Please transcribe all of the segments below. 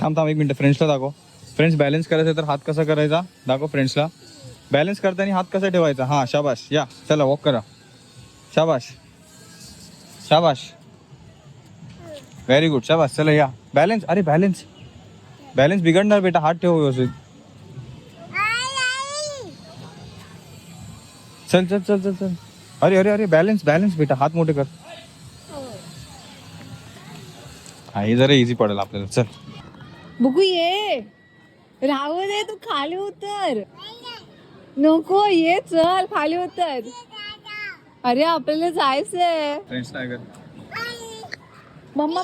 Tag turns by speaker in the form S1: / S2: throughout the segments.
S1: थांब थांब एक मिनटं. फ्रेंड्सला दाखव. फ्रेंड्स बॅलन्स करायचं तर हात कसा करायचा? दाखव फ्रेंड्सला बॅलन्स करताना हात कसा ठेवायचा? हां शाबाश या चला वॉक करा. शाबाश शाबाश व्हेरी गुड शाबाश चला या. बॅलन्स अरे बॅलन्स बॅलन्स बिघडणार बेटा. हात ठेव व्यवस्थित. चल चल चल चल चल. अरे अरे अरे बॅलन्स बॅलन्स बेटा. हात मोठे कर. हा हे जरा इझी पडेल आपल्याला. चल.
S2: बघू ये. राहू दे तू खाली उतर. नको ये चल खाली उतर. अरे आपल्याला जायचंय. मम्मा.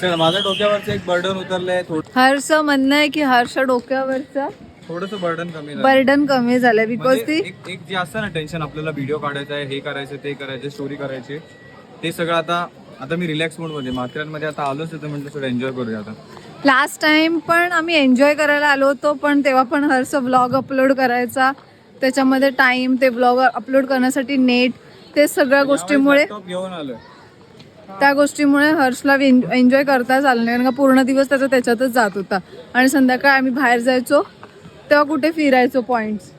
S1: चल माझ्या डोक्यावरचं एक बर्डन उतरलंय.
S2: हर्ष म्हणणं आहे की हर्ष डोक्यावरचं
S1: थोडस बर्डन कमी
S2: बर्डन कमी झालं बिकॉज
S1: म्हणजे
S2: ती
S1: एक एक जे असतं ना टेन्शन आपल्याला व्हिडिओ काढायचा आहे हे करायचं ते करायचं स्टोरी करायची. ते सगळं आता आता मी रिलॅक्स मोडमध्ये माथेरानमध्ये आता आलोच तर म्हटलं सगळं एन्जॉय करूया आता.
S2: लास्ट टाइम पण आम्ही एन्जॉय करायला आलो होतो पण तेव्हा पण हर्ष व्लॉग अपलोड करायचा. त्याच्यामध्ये टाइम ते व्लॉग अपलोड करण्यासाठी नेट ते सगळ्या गोष्टीमुळे
S1: Laptop घेऊन आलोय.
S2: त्या गोष्टीमुळे हर्षला एन्जॉय करताच आलं नाही कारण का पूर्ण दिवस त्याचा त्याच्यातच जात होता. आणि संध्याकाळी आम्ही बाहेर जायचो तेव्हा कुठे फिरायचो पॉइंट्स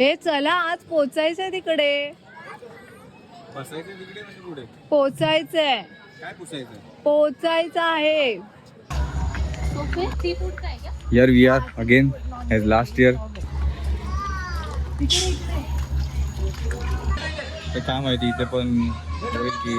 S2: हे चला आज पोचायचंय तिकडे
S1: बसायचं तिकडे म्हणजे पुढे
S2: पोचायचंय
S1: काय पुसायचं
S2: पोचायचं आहे.
S1: यार we are again as last year ते काय माहिती इथे पण. होईल की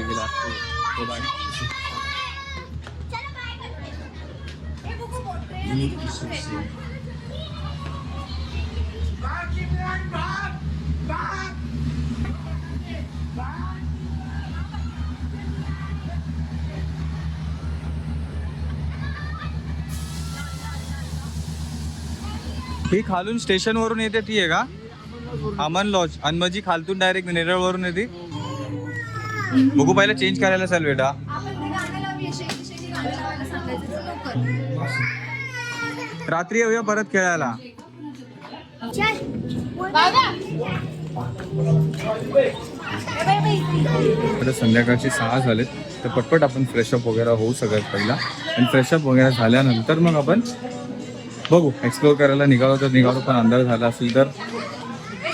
S1: ही खालून स्टेशन वरून येते ती आहे का? अमन लॉज आणि माझी खालतून डायरेक्ट नेरळ वरून येते. बघू पहिला चेंज करायला चाल बेटा. रात्री येऊया परत खेळायला. आता संध्याकाळचे सहा झालेत तर पटपट आपण फ्रेशअप वगैरे होऊ सगळ्यात पहिला. आणि फ्रेशअप वगैरे झाल्यानंतर मग आपण बघू. एक्सप्लोर करायला निघालो तर निघालो पण अंधार झाला असेल तर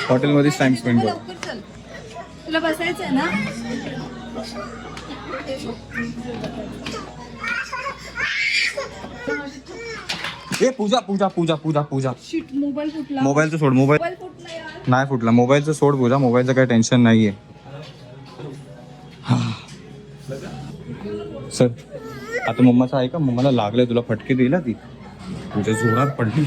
S1: हॉटेलमध्येच टाइम स्पेंड करू.
S2: तुला बसायचंय ना?
S1: ए पूजा पूजा पूजा पूजा पूजा.
S2: शिट मोबाईल फुटला.
S1: मोबाईलचं सोड मोबाईल
S2: मोबाईल फुटला यार.
S1: नाही फुटला. मोबाईलचं सोड पूजा. मोबाईलचं काही टेन्शन नाहीये. सर आता मम्माचं आहे का मम्माला लागलंय तुला फटके दिला ती. तुझ्या जोरात पडली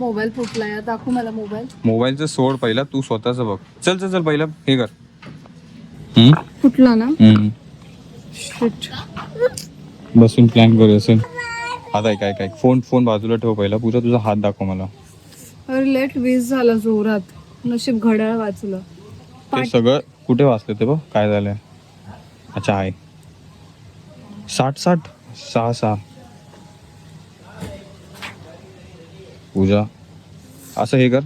S2: मोबाईल फुटला यार दाखव मला मोबाईल.
S1: मोबाईलचं सोड पहिला तू स्वतःच बघ. चल चल चल पहिला हे कर. हम्म?
S2: फुटला ना?
S1: हम्म. बसून प्लॅन करू असेल. आता काय काय फोन फोन बाजूला ठेव पहिला. पूजा तुझा हात दाखव मला.
S2: अरे लेट वीज झाला जोरात. नशीब घड्याळ वाचलं.
S1: ते सगळं कुठे वाचलं ते बघ? काय झालंय? अच्छा आहे. साठ साठ. सहा सहा. पूजा. असं हे कर.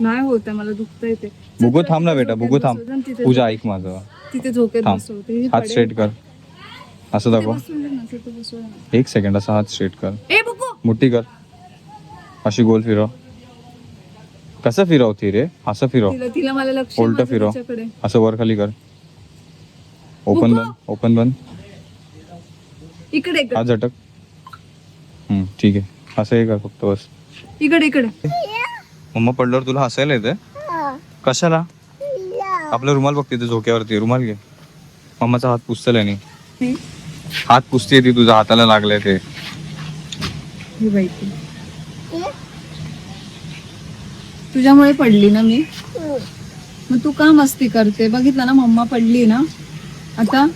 S2: नाही होत आहे, मला दुखत येते
S1: बुगू थांब ना बेटा बुगू थांब. पूजा ऐक माझं.
S2: तिथे झोकेत
S1: थांब.
S2: बसवते ही
S1: हात
S2: पडेल.
S1: स्ट्रेट कर. असं
S2: तिथे
S1: दाखव.
S2: बसवले ना, तिथे बसवले ना.
S1: एक सेकंड असा हात स्ट्रेट कर.
S2: ए
S1: मुठी कर. अशी गोल फिरव. कसं फिरवती रे? असं फिरव.
S2: तिला तिला मला लक्ष
S1: उलटं
S2: माझं
S1: फिरव.
S2: तिच्याकडे.
S1: असं वर खाली कर. ओपन. बंद ओपन बंद.
S2: इकडे.
S1: हात झटक. हम्म, ठीक आहे. असं हे कर फक्त बस.
S2: इकडे इकडे.
S1: मम्मा पडल्यावर तुला हसायला येते कशाला? आपला रुमाल बघ तिथे झोक्यावरती. रुमाल घे. मम्माचा हात पुसतलाय नाही. हात पुसते ती तुझ्या हाताला लागलंय ते.
S2: ती. तुझ्यामुळे पडली ना मी? मग तू का मस्ती करते. बघितलं ना मम्मा पडली ना? आता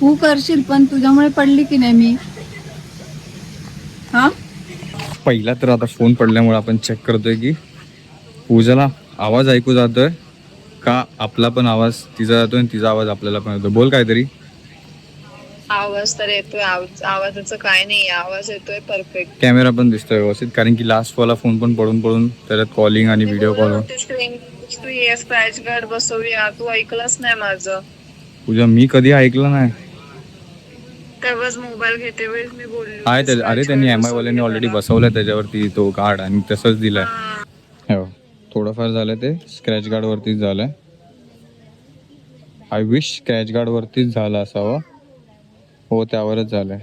S2: तू करशील पण तुझ्यामुळे पडली की नाही मी? हा?
S1: पहिला तर आता फोन पडल्यामुळे आपण चेक करतोय की पूजाला आवाज ऐकू जातोय का आपला पण आवाज तिचा जातोय आणि तिचा आवाज आपल्याला पण येतोय? बोल काहीतरी.
S3: आवाज तर येतोय. आवाज आवाजाचं काय नाही आवाज येतोय परफेक्ट
S1: कॅमेरा पण दिसतोय व्यवस्थित कारण की लास्ट वाला फोन पण पडून पडून त्याच्यात कॉलिंग आणि व्हिडिओ कॉल
S3: स्क्रीन तू ये स्क्रॅच गार्ड बसवूया. तू ऐकलंच नाही माझं.
S1: पूजा मी कधी ऐकलं नाही?
S3: तेव्हाच मोबाईल घेते वेळेस मी बोलली
S1: आहे अरे त्यांनी एम आय वाल्यांनी
S3: बसवली
S1: ऑलरेडी
S3: मला.
S1: बसवलंय त्याच्यावरती तो कार्ड आणि तसंच दिलंय.
S3: हा.
S1: हो. थोडंफार झालं ते स्क्रॅच गार्ड वरतीच झालंय. आय विश स्क्रॅच गार्ड वरतीच झालं असावं. हो त्यावरच झालंय.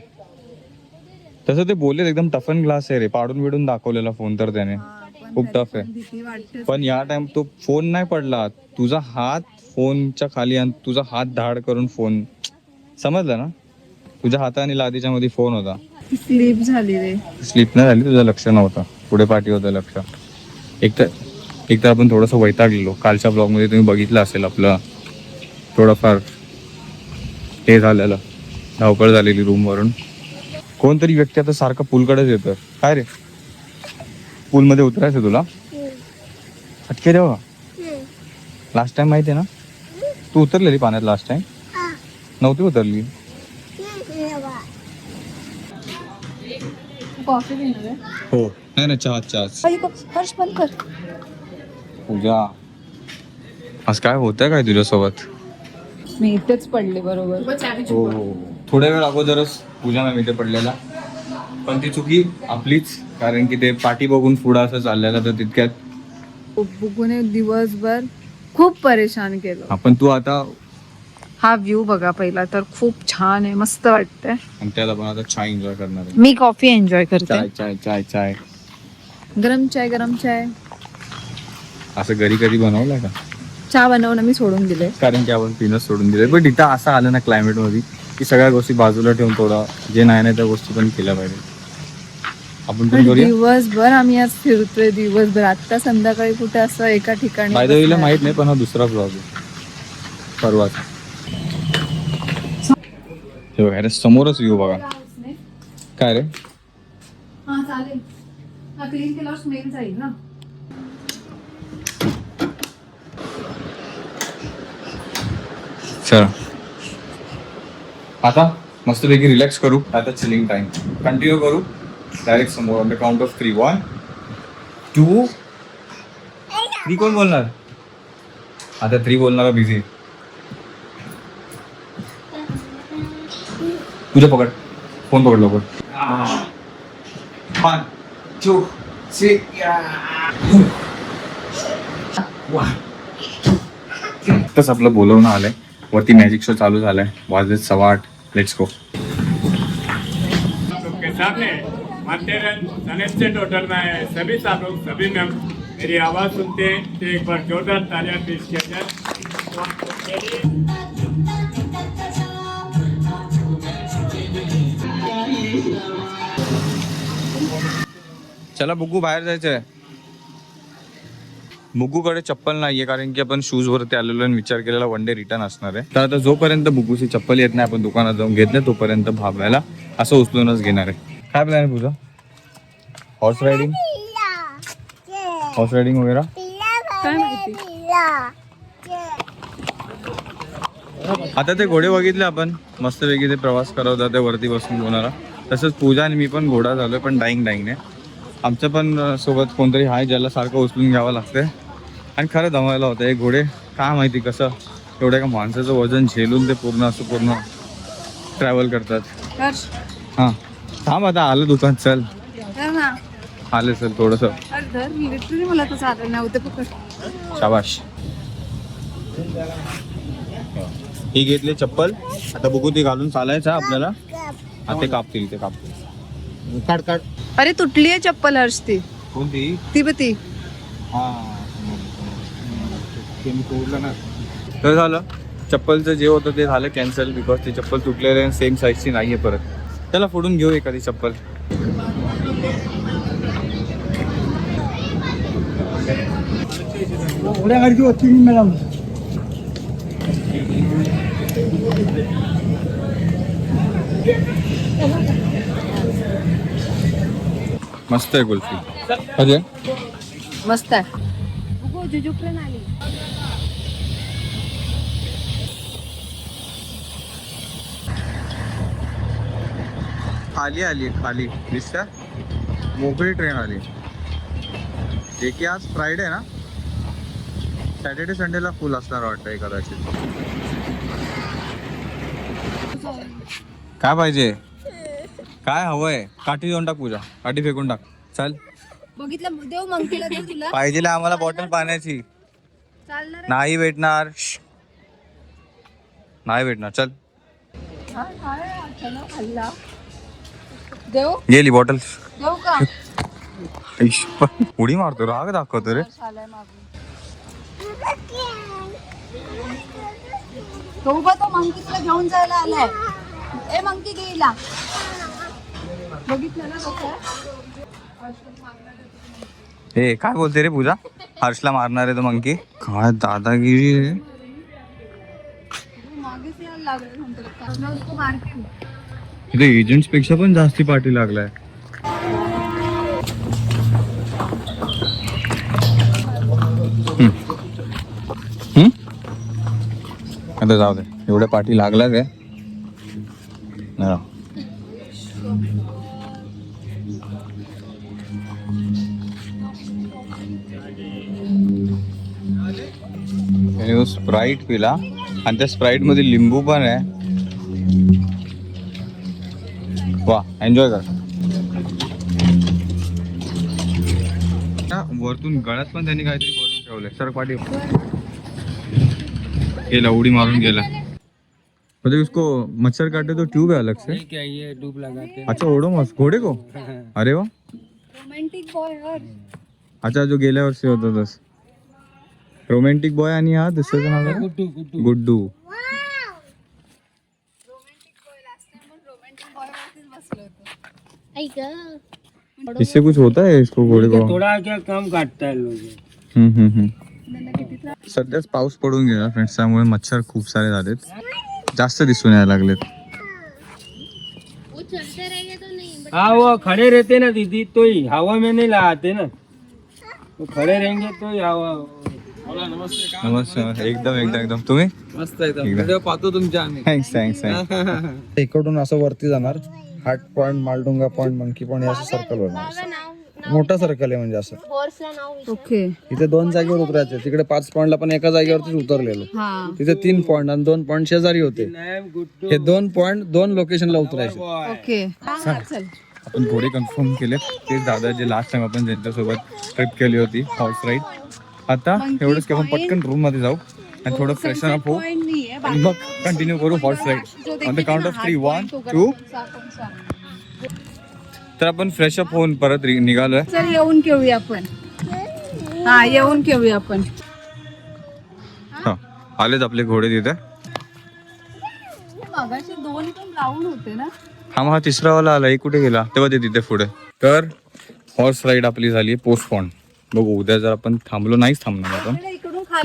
S1: तसं ते बोलले एकदम टफन ग्लास आहे रे. पाडून बिडून दाखवलेला फोन तर त्याने. खूप टफ आहे.
S2: भीती वाटते
S1: पण या टाइम तो फोन नाही पडला. तुझा हात फोनच्या खाली आणि तुझा हात धाड करून फोन समजलं ना? तुझ्या हाताने लादीच्या मध्ये फोन होता.
S2: स्लीप झाली रे.
S1: स्लिप नाही झाली तुझं लक्ष नव्हतं. पुढे पाठी होतं लक्ष. एक तर एक तर आपण थोडंसं वैतागलेलो. कालच्या ब्लॉगमध्ये तुम्ही बघितलं असेल आपलं. थोडंफार हे झालेलं. धावपळ झालेली रूमवरून कोणतरी व्यक्ती आता सारखं पूलकडेच येतं काय रे? पूलमध्ये उतरायचं तुला? हटके देवा लास्ट टाइम माहिती आहे ना? तू उतरलेली पाण्यात लास्ट टाइम नव्हती उतरली.
S2: कॉफी पिणार आहे
S1: हो। नाही ना चहा चहा
S2: हर्ष बंद कर।
S1: पूजा। आज काय होतंय काय तुझ्यासोबत?
S2: मी इथेच पडले बरोबर.
S1: हो. थोड्या वेळ अगोदरच पूजा मॅम इथे पडलेला. पण ती चुकी आपलीच कारण की ते पाठी बघून पुढं असं चाललेलं तर तितक्यात.
S2: बुकूने दिवसभर खूप परेशान केलं.
S1: आपण तू आता
S2: हा व्ह्यू बघा पहिला तर खूप छान आहे मस्त वाटतंय.
S1: आणि त्यात आपण आता चहा एन्जॉय करणार आहे.
S2: मी कॉफी एन्जॉय करते.
S1: चाय चाय चाय चाय
S2: गरम चाय गरम चाय
S1: असं घरी कधी बनवलं का?
S2: चहा बनवणं मी सोडून दिले
S1: कारण की आपण पिणं सोडून दिले बट इथं असं आलं ना क्लायमेटमध्ये की सगळ्या गोष्टी बाजूला ठेवून थोडा जे नाही नाही त्या गोष्टी पण केल्या पाहिजे. आपण पण करूया?
S2: दिवसभर आम्ही आज फिरतोय दिवसभर. आता संध्याकाळी कुठे असं एका ठिकाणी बसणार.
S1: माहीत नाही पण हा दुसरा ब्लॉग आहे. परवाचा. हे बघा अरे समोरच व्ह्यू बघा. काय रे?
S2: हा चालेल. क्लीन केल्यावर स्मेल जाईल ना.
S1: चला. आता मस्तपैकी रिलॅक्स करू. आता चिलिंग टाइम कंटिन्यू करू. डायरेक्ट समोर on the count of three one two three कोण बोलणार? आता थ्री बोलणारा बिझी तुझ्या पकड। फ़ोन पकड लवकर तस आपलं बोलवणं आलंय वरती मॅजिक शो चालू झालाय। वाजत सव्वा आठ. लेट्स गो
S4: होटल में सभी लोग, सभी में मेरी आवाज़ सुनते हैं। तो एक बार जोरदार तालियाँ पेश किया जाए।
S1: चला बुग्गू बाहेर जायचंय बुग्गूकडे चप्पल नाहीये कारण की आपण शूज वरती आलेलो आणि विचार केलेला वन डे रिटर्न असणार आहे। तर आता जोपर्यंत बुग्गूची चप्पल येत नाही आपण दुकानात जाऊन घेत नाही तोपर्यंत भाबायला असं उचलूनच घेणार आहे। काय प्लॅन आहे तुझा हॉर्स रायडिंग हॉर्स रायडिंग वगैरे? आता ते घोडे बघितले आपण. मस्तपैकी ते प्रवास करत ते वरती बसून होणारा. तसंच पूजा आणि मी पण घोडा झालोय पण डाईंग डाईंगने आमच्या पण सोबत कोणतरी आहे ज्याला सारखं उचलून घ्यावं लागतंय. आणि खरं दमायला होतं हे घोडे काय माहिती कसं एवढ्या का माणसाचं वजन झेलून ते पूर्ण असं पूर्ण ट्रॅव्हल करतात. हां. थांब आता आलं दुकान चल. आले चल थोडंसं. शाबाश. ही घेतली चप्पल. आता बघू ती घालून चालायचं हा आपल्याला हा ते कापतील ते कापतील. काढ काढ.
S2: अरे तुटली आहे चप्पल हर्ष ती.
S1: कोणती?
S2: ती बघ ती.
S1: तर झालं. चप्पलचं जे होतं ते झालं कॅन्सल बिकॉज ती चप्पल तुटलेली आहे सेम साईजची नाही आहे परत. त्याला फोडून घेऊ एखादी चप्पल. मस्त आहे कुल्फी. अजय?
S2: मस्त आहे.
S1: खाली आली खाली. दिसता मोकळी ट्रेन आली. जे की आज फ्रायडे ना? सॅटर्डे संडेला फुल असणार वाटतंय कदाचित. काय पाहिजे? काय हवंय? काठी देऊन टाक पूजा. काठी फेकून टाक. चल.
S2: बघितलं देव मंकीला देऊ तुला.
S1: पाहिजे आम्हाला बॉटल पाण्याची.
S2: चालणार
S1: नाही भेटणार. श्श. नाही भेटणार. चल.
S2: हल्ला देव?
S1: गेली बॉटल
S2: का?
S1: उडी मारतो राग दाखवतो रे.
S2: आलाय मागून तो उभा तो मंकी तुला घेऊन जायला आलाय. ए मंकी गेला. बघितलं ना कसं
S1: हे काय बोलते रे पूजा? हर्षला मारणार आहे तो मंकी. काय दादागिरी आहे इथे एजंट्सपेक्षा पण जास्ती पाठी लागलाय? आता जाऊ दे. एवढ्या पाठी लागला काय त्याने तो स्प्राईट पिला. आणि त्या स्प्राईटमध्ये लिंबू पण आहे. वा एन्जॉय कर. वरतून गळ्यात पण त्यांनी काहीतरी भरून ठेवलंय. सर पाठी गेला उडी मारून गेला. मतलब उसको मच्छर काटे तो ट्यूब है अलग से.
S5: क्या ये डूब लगाते
S1: अच्छा ओडोमॉस घोड़े को? अरे वा
S2: रोमॅन्टिक बॉय हर
S1: अच्छा जो गेल्या वर्षी होता तस. रोमॅन्टिक बॉय आणि हा दुसऱ्याचं नाव
S5: गुड्डू गुड्डू.
S1: इससे कुछ होता है इसको घोड़े को?
S5: थोड़ा क्या कम काटता है लोग
S1: हम्म, हम्म, हम्म. सध्याच पाऊस पडून गेला फ्रेंड्स त्यामुळे मच्छर खूप सारे झालेत. जास्त दिसून यायला लागलेत.
S5: हाँ वो खड़े रहते ना दीदी तो ही हवा में नहीं लगाते ना. तो खड़े रहेंगे तो ही हवा
S1: नमस्कार एकदम एकदम एकदम. तुम्ही?
S5: मस्त एकदम. पाहतो तुमच्या आम्ही.
S1: थँक्स थँक्स थँक्स
S6: इकडून असं वरती जाणार. Heart point Maldonga point monkey point असं सर्कल होणार असं. मोठा सर्कल आहे म्हणजे असं.
S2: ओके
S6: इथे दोन जागेवर उतरायचे. तिकडे पाच पॉइंटला पण एका जागेवरतीच उतरलेलो.
S2: हा.
S6: तिथे तीन पॉइंट आणि दोन पॉइंट शेजारी होते. हे दोन पॉइंट दोन लोकेशनला उतरायचे.
S2: ओके
S1: आपण घोडे कन्फर्म केले ते दादा जे लास्ट टाइम आपण ज्यांच्यासोबत ट्रिप केली होती हॉर्स राईड आता एवढंच की आपण पटकन रूममध्ये जाऊ आणि थोडं फ्रेशन अप होऊ. आणि मग कंटिन्यू करू horse ride on the count of three one two तर आपण फ्रेश अप होऊन परत निघालोय.
S2: येऊन घेऊया आपण. हा येऊन घेऊया आपण.
S1: हा आलेच आपले घोडे तिथे.
S2: दोन होते ना?
S1: हा मग हा तिसरा वाला आला कुठे गेला? तेव्हा ते तिथे पुढे. तर हॉर्स राईड आपली झाली पोस्टपॉन बघू उद्या जर आपण थांबलो नाहीच थांबणार आपण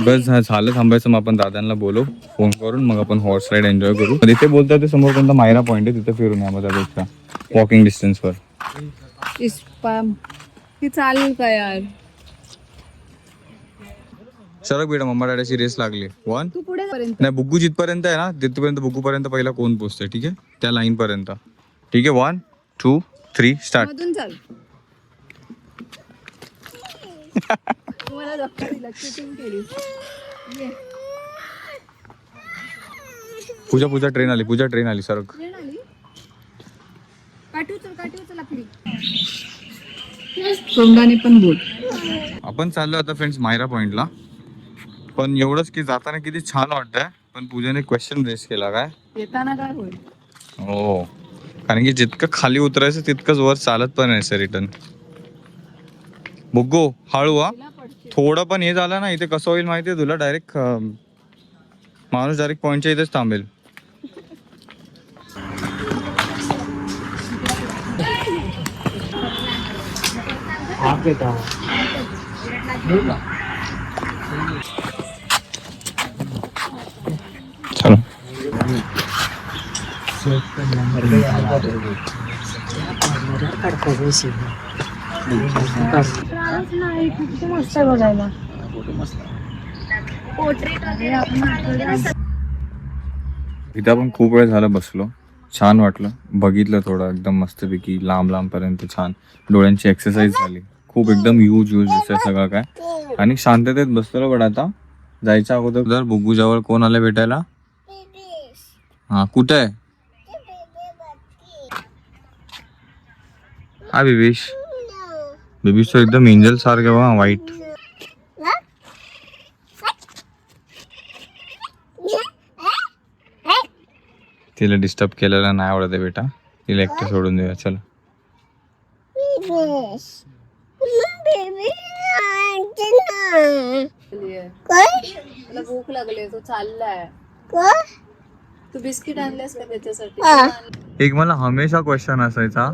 S1: बस झालं थांबायचं मग आपण दादांना बोलू फोन करून मग आपण हॉर्स राईड एन्जॉय करू. तिथे बोलतात ते समोर कोणता मायरा पॉईंट आहे तिथे फिरून या मग त्यापेक्षा. वॉकिंग डिस्टन्सवर
S2: चालेल का यार?
S1: सरक बेटा मम्मा डॅडाची रेस लागली. वन नाही बुग्गू जिथपर्यंत आहे ना तिथपर्यंत बुग्गू पर्यंत पहिला कोण पोहोचते ठीक आहे? त्या लाईन पर्यंत. ठीक आहे वन टू थ्री स्टार्ट
S2: मधून चाल तुम्हाला धक्का दिला चिटिंग केली ये.
S1: पूजा पूजा ट्रेन आली. पूजा ट्रेन आली सरक
S2: तोंडाने पण बोल.
S1: आपण चाललो आता फ्रेंड्स मायरा पॉइंटला पण एवढंच की जाताना किती छान वाटतंय. पण पूजाने क्वेश्चन रेस केला काय?
S2: येताना काय होईल?
S1: हो. कारण की जितकं खाली उतरायचं तितकंच वर चालत पण आहे रिटर्न बुग्गो हळू हा थोडं पण हे झालं ना इथे कसं होईल माहितीये तुला? डायरेक्ट माणूस डायरेक्ट पॉईंटच्या इथेच थांबेल.
S5: आके था
S1: इथं आपण खूप वेळ झाला बसलो. छान वाटलं. बघितलं थोडं एकदम मस्तपैकी लांब लांब पर्यंत छान. डोळ्यांची एक्सरसाइज झाली. खूप एकदम यूज यूज दिसतंय सगळं काय. आणि शांततेत बसलो पण आता. जायच्या अगोदर जर बुग्गू जवळ कोण आले भेटायला? हा कुठे आहे? हा विवेश. बेबीश तो एकदम एंजल सारखं बघा वाईट तिला डिस्टर्ब केलेला नाही आवडत आहे बेटा. तिला एकटं सोडून देऊया चला.
S2: मला भूक लागली तो चाललाय. तू बिस्किट आणलेस का त्याच्यासाठी?
S1: एक मला हमेशा क्वेश्चन असायचा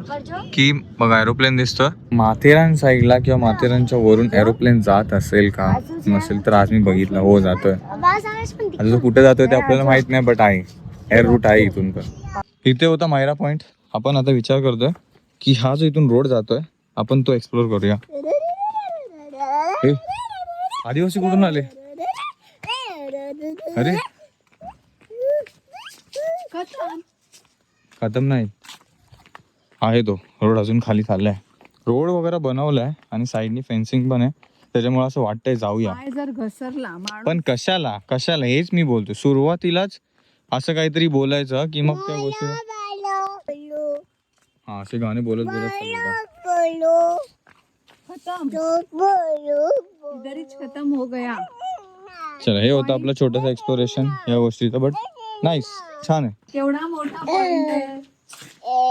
S1: की बघा एरोप्लेन दिसतं माथेरान साईडला किंवा माथेरानच्या वरून एरोप्लेन जात असेल का? नसेल तर आज मी बघितलं. हो जातोय. आता जो कुठे जातोय ते आपल्याला माहीत नाही बट आहे. एअर रूट आहे इथून पण. इथे होता मायरा पॉइंट आपण आता विचार करतोय की हा जो इथून रोड जातोय आपण तो एक्सप्लोर करूया. आदिवासी कुठून आले? अरे. खतम नाही. आहे तो. रोड अजून खाली चाललाय. रोड वगैरे बनवलाय आणि साईडनी फेन्सिंग पण आहे. त्याच्यामुळे असं वाटतंय जाऊया.
S2: पाय जर घसरला माणूस
S1: पण कशाला? कशाला? हेच मी बोलतो सुरुवातीलाच असं काहीतरी बोलायचं की मग त्या गोष्टी हा असे गाणे बोलत बोलत चालू
S2: खतम. इधर खतम हो गया.
S1: चला हे होतं आपलं छोटस एक्सप्लोरेशन या गोष्टीचं बट नाईस छान आहे.
S2: केवढा मोठा पॉइंट आहे.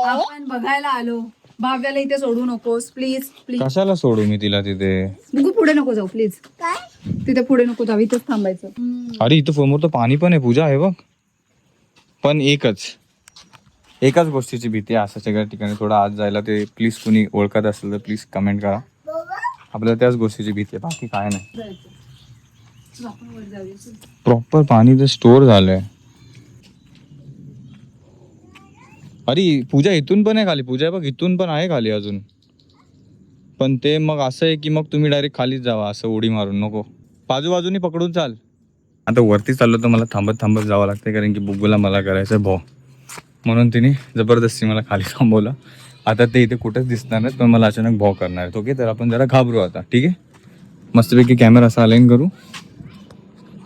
S2: आपण बघायला आलो. भाव्याला इथे सोडू नकोस. प्लीज प्लीज
S1: कशाला सोडू मी तिला तिथे?
S2: बघू पुढे नको जाऊ प्लीज तिथे पुढे नको जाऊ इथेच थांबायचं.
S1: अरे इथं समोर तर पाणी पण आहे पूजा आहे बघ. पण एकच. एकाच गोष्टीची भीती आहे असं सगळ्या ठिकाणी थोडं आत जायला ते प्लीज कुणी ओळखत असेल तर प्लीज कमेंट करा. आपल्याला त्याच गोष्टीची भीती आहे बाकी काय नाही. प्रॉपर पाणी ते स्टोर झालंय. अरे पूजा इथून पण आहे खाली. पूजा बघ इथून पण आहे खाली अजून. पण ते मग असं आहे की मग तुम्ही डायरेक्ट खालीच जावा असं उडी मारून. नको. बाजूबाजूनी पकडून चाल. आता वरती चाललो तर मला थांबत थांबत जावं लागतं कारण की बुग्गूला मला करायचं भाऊ म्हणून तिने जबरदस्ती मला खाली थांबवलं. आता ते इथे कुठेच दिसणार नाहीत पण मला अचानक भाव करणार आहेत. ओके तर आपण जरा घाबरू आता. ठीक आहे? मस्तपैकी कॅमेरा असा अलाईन करू.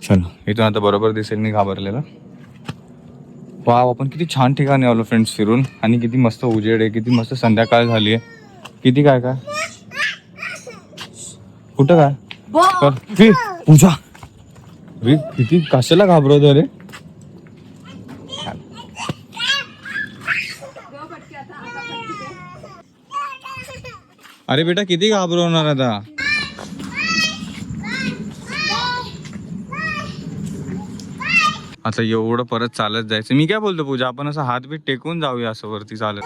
S1: चलो इथून आता बरोबर दिसेल मी घाबरलेला. वाव आपण किती छान ठिकाणी आलो फ्रेंड्स फिरून. आणि किती मस्त उजेड आहे किती मस्त संध्याकाळ झाली आहे. किती काय काय? कुठं काय? कर. पूजा. किती कशाला घाबरवतो रे? अरे बेटा किती घाबरवणार आता? आता एवढं परत चालत जायचं. मी काय बोलतो पूजा आपण असं हात बीत टेकून जाऊया असं वरती चालत.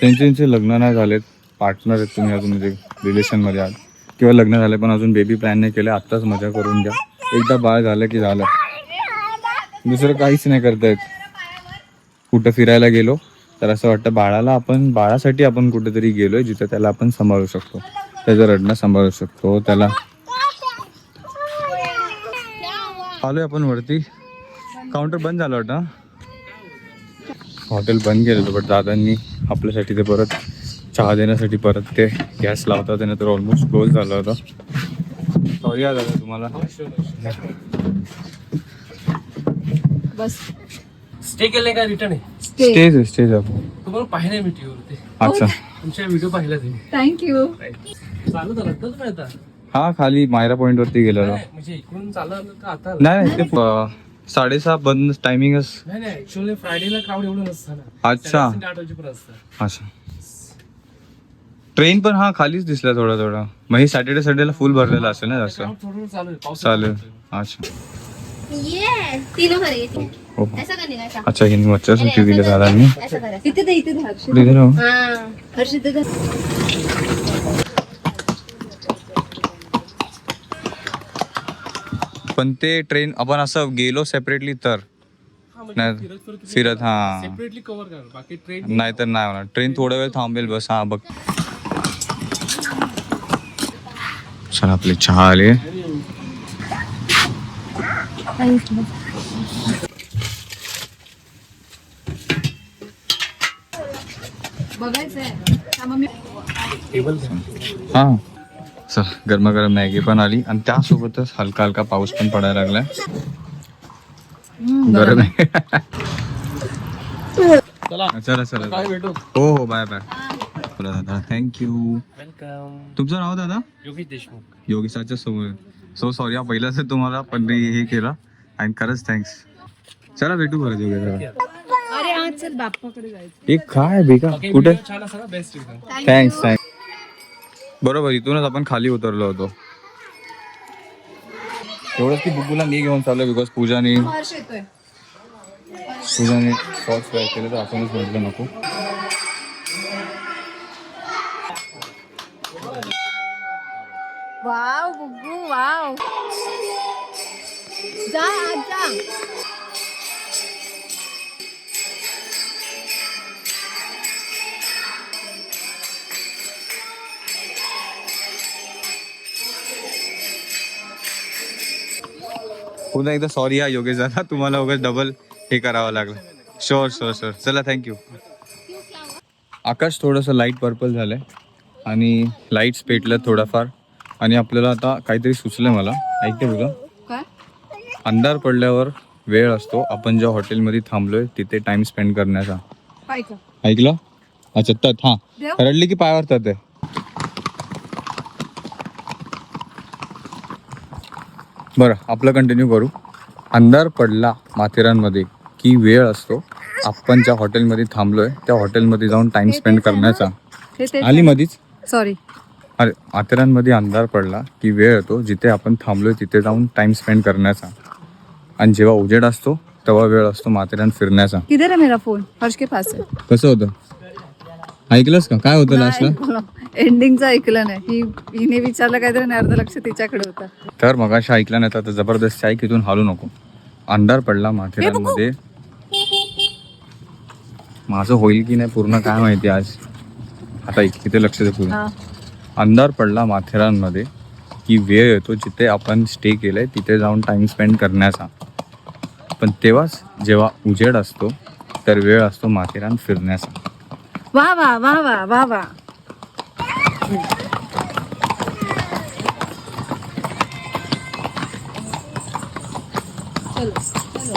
S1: त्यांचे त्यांचे लग्न नाही झालेत. पार्टनर आहेत तुम्ही अजून म्हणजे रिलेशनमध्ये आहात. किंवा लग्न झाले पण अजून बेबी प्लॅन नाही केले आत्ताच मजा करून घ्या. एकदा बाळ झालं की झालं. दुसरं काहीच नाही करता येत. कुठं फिरायला गेलो तर असं वाटतं बाळाला आपण बाळासाठी आपण कुठेतरी गेलोय जिथं त्याला आपण सांभाळू शकतो. त्याचं रडणं सांभाळू शकतो त्याला आलोय आपण वरती. काउंटर बंद झालं वाटतं हा? हॉटेल बंद केलेलं बट दादांनी आपल्यासाठी ते परत चहा देण्यासाठी परत ते गॅस लावतात त्याने तर ऑलमोस्ट क्लोज झालं होतं सॉरी दादा तुम्हाला.
S2: बस.
S7: स्टे केलंय का रिटर्न आहे?
S2: स्टे
S1: स्टेज आहे स्टेज आपण
S7: तुम्हाला पाहिलंय मी टीव्हीवरती
S1: अच्छा.
S7: तुमच्या व्हिडिओ पाहिला ते
S2: थँक्यू
S7: चालू झाला तर तुम्ही आता?
S1: हा खाली मायरा पॉइंट वरती गेलेलो.
S7: नाही, म्हणजे इकडून चाललं का आता? आलं?
S1: नाही नाही, ते अं, साडेसहा बंद टायमिंगच
S7: नाही नाही ऍक्च्युअली फ्रायडेला क्राऊड एवढं नसतं ना.
S1: अच्छा.
S7: साडेसात ते आठ वाजेपर्यंत असतं.
S1: अच्छा. ट्रेन पण हा खालीच दिसला थोडा थोडा. मग ही सॅटर्डे संडेला फुल भरलेला असेल ना जास्त?
S7: क्राऊड थोडं चालू आहे पाऊस
S1: चालेल अच्छा.
S8: ये तीनों भरेगी
S1: हो हो.
S8: ऐसा करने का ऐसा.
S1: अच्छा हिने मच्छरसाठी दिले दादांनी.
S8: ऐसा कर ऐसा
S2: इथे दे इथे दे
S1: पण ते ट्रेन आपण असं गेलो सेपरेटली तर. नाही फिरत हा.
S7: सेपरेटली कव्हर करा बाकी ट्रेन
S1: नाही. तर नाही होणार. ट्रेन थोडा वेळ थांबेल बस हा बघ. चला आपले चहा आले.
S2: बघायचंय. थांबा मी
S7: टेबल
S1: हा. चल गरमागरम मॅगी पण आली आणि त्यासोबतच हलका हलका पाऊस पण पडायला लागलाय गरम आहे
S7: चला।
S1: चला हो हो बाय बाय चला दादा थँक्यू तुमचं नाव दादा?
S7: योगेश देशमुख।
S1: योगेशाच्या समोर सो सॉरी हा पहिलाच तुम्हाला पण मी हे केलं। आणि खरंच थँक्स चला भेटू परत योगेश
S2: हा
S1: काय बेका कुठे? थँक्स थँक्स बरोबर इथूनच आपण खाली उतरलो होतो. एवढंच की बुकूला मी घेऊन चाललो बिकॉज पूजाने पूजाने शॉर्ट्स वेअर केले तर आपणच म्हटलं नको.
S2: Wow Buggu wow. जा जा.
S1: पुन्हा एकदा सॉरी हा योगेश दादा. तुम्हाला उगाच डबल हे करावं लागलं. शुअर शुअर शुअर चला थँक्यू आकाश थोडंसं लाइट पर्पल झालंय आणि लाईट्स पेटलं थोडाफार. आणि आपल्याला आता काहीतरी सुचलंय मला. ऐकते बघा
S2: काय?
S1: अंधार पडल्यावर वेळ असतो. आपण ज्या हॉटेलमध्ये थांबलोय तिथे टाइम स्पेंड करण्याचा. ऐकलं? अच्छा तत हां? रडली की पायावर तत आहे बरं आपलं कंटिन्यू करू. अंधार पडला माथेरानमध्ये की वेळ असतो. आपण ज्या हॉटेलमध्ये थांबलोय त्या हॉटेलमध्ये जाऊन टाइम स्पेंड करण्याचा. आली मधीच?
S2: सॉरी
S1: अरे माथेरानमध्ये अंधार पडला की वेळ येतो. जिथे आपण थांबलोय तिथे जाऊन टाइम स्पेंड करण्याचा. आणि जेव्हा उजेड असतो तेव्हा वेळ असतो माथेरान फिरण्याचा.
S2: किधर है मेरा फोन हर्ष के पास है
S1: कसं होतं? ऐकलंस का? काय होतं लास्टला
S2: एंडिंगचं ऐकलं नाही. ही हिने विचारलं काहीतरी आणि अर्ध लक्ष तिच्याकडे होतं.
S1: तर मगाशी ऐकलं नाही तर जबरदस्त ऐक इथून हालू नको. अंधार पडला माथेरानमध्ये. माझं होईल की नाही पूर्ण काय माहिती आज? आता तिथे लक्ष दे पूर्ण
S2: हा.
S1: अंधार पडला माथेरानमध्ये की वेळ येतो जिथे आपण स्टे केलंय तिथे जाऊन टाइम स्पेंड करण्याचा. पण तेव्हाच जेव्हा उजेड असतो तर वेळ असतो माथेरान फिरण्याचा.
S2: वा वा वा वा वा वा. चलो चलो.